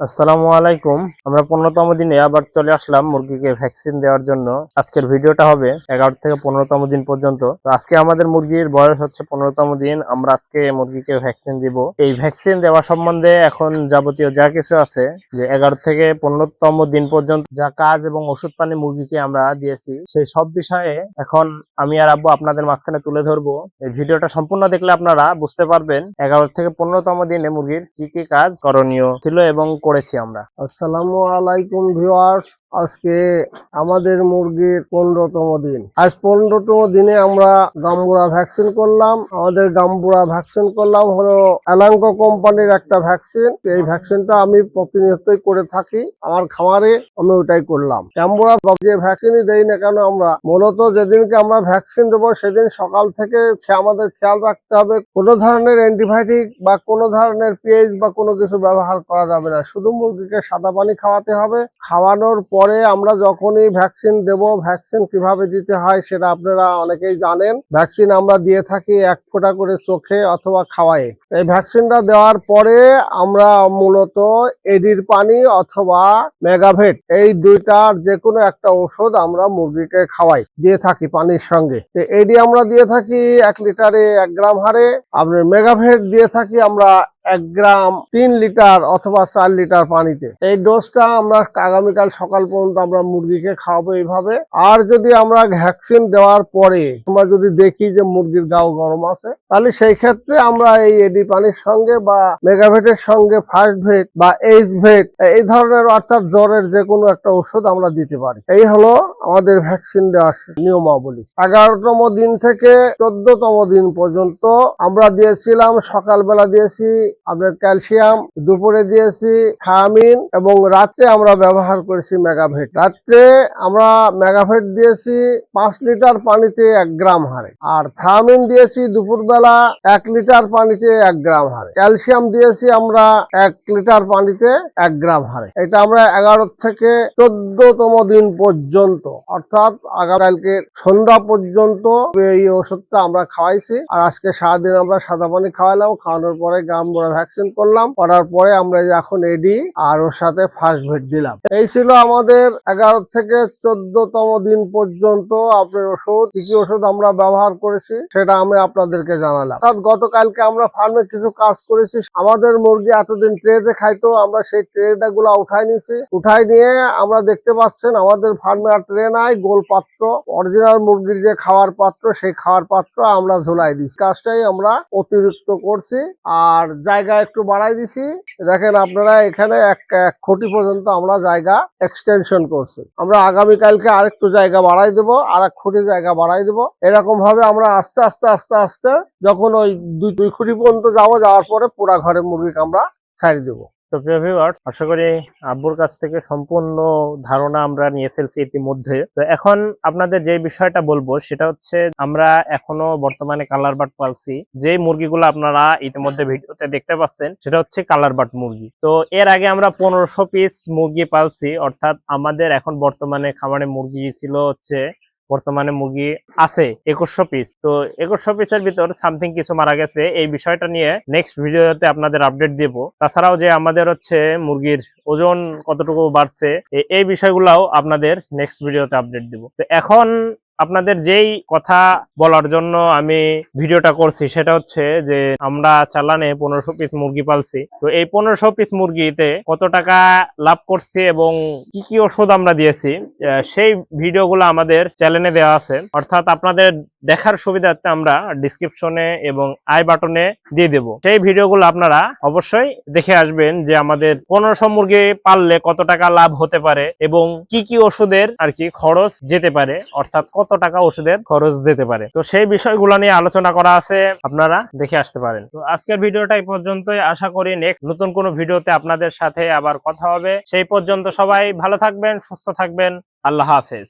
আসসালামু আলাইকুম। আমরা পনেরোতম দিনে আবার চলে আসলাম মুরগিকে ভ্যাকসিন দেওয়ার জন্য। আজকের ভিডিওটা হবে এগারো থেকে পনেরোতম দিন পর্যন্ত। তো আজকে আমাদের মুরগির বয়স হচ্ছে পনেরোতম দিন। আমরা আজকে মুরগিকে ভ্যাকসিন দিব। এই ভ্যাকসিন দেওয়া সম্বন্ধে এখন যাবতীয় যা কিছু আছে, যে এগারো থেকে পনেরোতম দিন পর্যন্ত যা কাজ এবং ওষুধ পানি মুরগিকে আমরা দিয়েছি, সেই সব বিষয়ে এখন আমি আর আব্বু আপনাদের মাঝখানে তুলে ধরবো। এই ভিডিওটা সম্পূর্ণ দেখলে আপনারা বুঝতে পারবেন এগারো থেকে পনেরোতম দিনে মুরগির কি কি কাজ করণীয় ছিল এবং করেছি আমরা। আসসালামু আলাইকুম ভিউয়ার্স, আজকে আমাদের মুরগির পনেরোতম দিন। আজ পনেরোতম দিনে আমরা গাম্বুরা ভ্যাকসিন করলাম। আমাদের গাম্বুরা ভ্যাকসিন করলাম হলো অ্যালাঙ্কো কোম্পানির একটা ভ্যাকসিন। এই ভ্যাকসিনটা আমি প্রতিনিয়তই করে থাকি। আমার খামারে আমি ওটাই করলাম। গাম্বুরা যে ভ্যাকসিনই দেই না কেন আমরা, মূলত যেদিনকে আমরা ভ্যাকসিন দেবো সেদিন সকাল থেকে আমাদের খেয়াল রাখতে হবে কোনো ধরনের অ্যান্টিবায়োটিক বা কোনো ধরনের পিএইচ বা কোনো কিছু ব্যবহার করা যাবে না। শুধু মুরগিকে সাদা পানি খাওয়াতে হবে। খাওয়ানোর পরে আমরা যখনই ভ্যাকসিন দেব, ভ্যাকসিন কীভাবে দিতে হয় সেটা আপনারা অনেকেই জানেন। ভ্যাকসিন আমরা দিয়ে থাকি এক ফোঁটা করে চোখে অথবা খাওয়ায়। এই ভ্যাকসিনটা দেওয়ার পরে আমরা মূলত এডির পানি অথবা মেগাভেট, এই দুইটার যে কোনো একটা ওষুধ আমরা মুরগিকে খাওয়াই, দিয়ে থাকি পানির সঙ্গে। এডি আমরা দিয়ে থাকি এক লিটারে এক গ্রাম হারে আপনার মেগাভেট দিয়ে থাকি আমরা এক গ্রাম তিন লিটার অথবা চার লিটার পানিতে। এই ডোজটা আমরা আগামীকাল সকাল পর্যন্ত আমরা মুরগিকে খাওয়াবো এইভাবে। আর যদি আমরা ভ্যাকসিন দেওয়ার পরে আমরা যদি দেখি যে মুরগির গাও গরম আছে, তাহলে সেই ক্ষেত্রে আমরা এই এডি পানির সঙ্গে বা মেগাভেটের সঙ্গে ফার্স্ট ভেট বা এইচ ভেট এই ধরনের অর্থাৎ জ্বরের যে কোনো একটা ওষুধ আমরা দিতে পারি। এই হলো আমাদের ভ্যাকসিন দেওয়ার নিয়মাবলী। এগারোতম দিন থেকে চোদ্দতম দিন পর্যন্ত আমরা দিয়েছিলাম, সকালবেলা দিয়েছি আপনার ক্যালসিয়াম, দুপুরে দিয়েছি থায়ামিন এবং রাত্রে আমরা ব্যবহার করেছি মেগাভেট। রাত্রে আমরা মেগাভেট দিয়েছি পাঁচ লিটার পানিতে এক গ্রাম হারে। আর থায়ামিন দিয়েছি দুপুরবেলা এক লিটার পানিতে এক গ্রাম হারে। ক্যালসিয়াম দিয়েছি আমরা এক লিটার পানিতে এক গ্রাম হারে। এটা আমরা এগারো থেকে চোদ্দতম দিন পর্যন্ত, অর্থাৎ আগামীকালকে সন্ধ্যা পর্যন্ত এই ওষুধটা আমরা খাওয়াইছি। আর আজকে সারাদিন আমরা সাদা পানি খাওয়ালাম খাওয়ানোর পরে গ্রাম বড় ভ্যাকসিন করলাম, করার পরে আমরা এখন এডি আর ওর সাথে ফার্স্ট ভেট দিলাম। এই ছিল আমাদের এগারো থেকে চোদ্দতম দিন পর্যন্ত আপনার ওষুধ, কি কি ওষুধ আমরা ব্যবহার করেছি সেটা আমি আপনাদেরকে জানালাম। অর্থাৎ গতকালকে আমরা ফার্মে কিছু কাজ করেছি, আমাদের মুরগি এতদিন ট্রেতে খাইতো, আমরা সেই ট্রেটা গুলা উঠাই নিয়েছি। উঠাই নিয়ে আমরা দেখতে পাচ্ছেন আমাদের ফার্মে আর ট্রে নাই, গোল পাত্র অরিজিনাল মুরগির যে খাওয়ার পাত্র, সেই খাওয়ার পাত্র আমরা ঝোলাই দিচ্ছি কাজটাই আমরা অতিরিক্ত করছি, আর জায়গা একটু বাড়াই দিছি। দেখেন আপনারা এখানে এক এক কোটি পর্যন্ত আমরা জায়গা এক্সটেনশন করছি। আমরা আগামীকালকে আরেকটু জায়গা বাড়াই দেব আর এক কোটি জায়গা বাড়াই দেব। এরকম ভাবে আমরা আস্তে আস্তে আস্তে আস্তে যখন ওই দুই দুই কোটি পর্যন্ত যাব, যাওয়ার পরে পুরা ঘরে মুরগিকে আমরা ছাড়ি দেবো। তো প্রিয় ভিউয়ার্স আশা করি আব্বুর কাছ থেকে সম্পূর্ণ ধারণা আমরা নিয়ে ফেলছি ইতিমধ্যে। তো এখন আপনাদের যে বিষয়টা বলব, সেটা হচ্ছে আমরা এখনও বর্তমানে কালার বাট পালছি। যে মুরগিগুলো আপনারা ইতিমধ্যে ভিডিওতে দেখতে পাচ্ছেন, সেটা হচ্ছে কালার বাট মুরগি। তো এর আগে আমরা পনেরোশো পিস মুরগি পালছি, অর্থাৎ আমাদের এখন বর্তমানে খামারে মুরগি ছিল হচ্ছে বর্তমানে মুরগি আছে, একুশশো পিস তো একুশশো পিসের ভিতর সামথিং কিছু মারা গেছে। এই বিষয়টা নিয়ে নেক্সট ভিডিওতে আপনাদের আপডেট দেব। তাছাড়াও যে আমাদের হচ্ছে মুরগির ওজন কতটুকু বাড়ছে এই বিষয়গুলাও আপনাদের নেক্সট ভিডিওতে আপডেট দিব। তো এখন আপনাদের যেই কথা বলার জন্য আমি ভিডিওটা করছি, সেটা হচ্ছে যে আমরা চালানে পনেরোশো পিস মুরগি পালছি। তো এই পনেরোশো পিস মুরগিতে কত টাকা লাভ করছি এবং কি কি ওষুধ আমরা দিয়েছি সেই ভিডিওগুলো আমাদের চ্যানেলে দেওয়া আছে। অর্থাৎ আপনাদের দেখার সুবিধার্থে আমরা ডিসক্রিপশনে এবং আই বাটনে দিয়ে দেব। সেই ভিডিওগুলো আপনারা অবশ্যই দেখে আসবেন যে আমাদের পনেরোশো মুরগি পাললে কত টাকা লাভ হতে পারে এবং কি কি ওষুধের আর কি খরচ যেতে পারে, অর্থাৎ কত টাকা ওষুধের খরচ যেতে পারে। তো সেই বিষয়গুলো নিয়ে আলোচনা করা আছে, আপনারা দেখে আসতে পারেন। তো আজকের ভিডিওটা এই পর্যন্তই। আশা করি নেক্সট নতুন কোনো ভিডিওতে আপনাদের সাথে আবার কথা হবে। সেই পর্যন্ত সবাই ভালো থাকবেন, সুস্থ থাকবেন। আল্লাহ হাফেজ।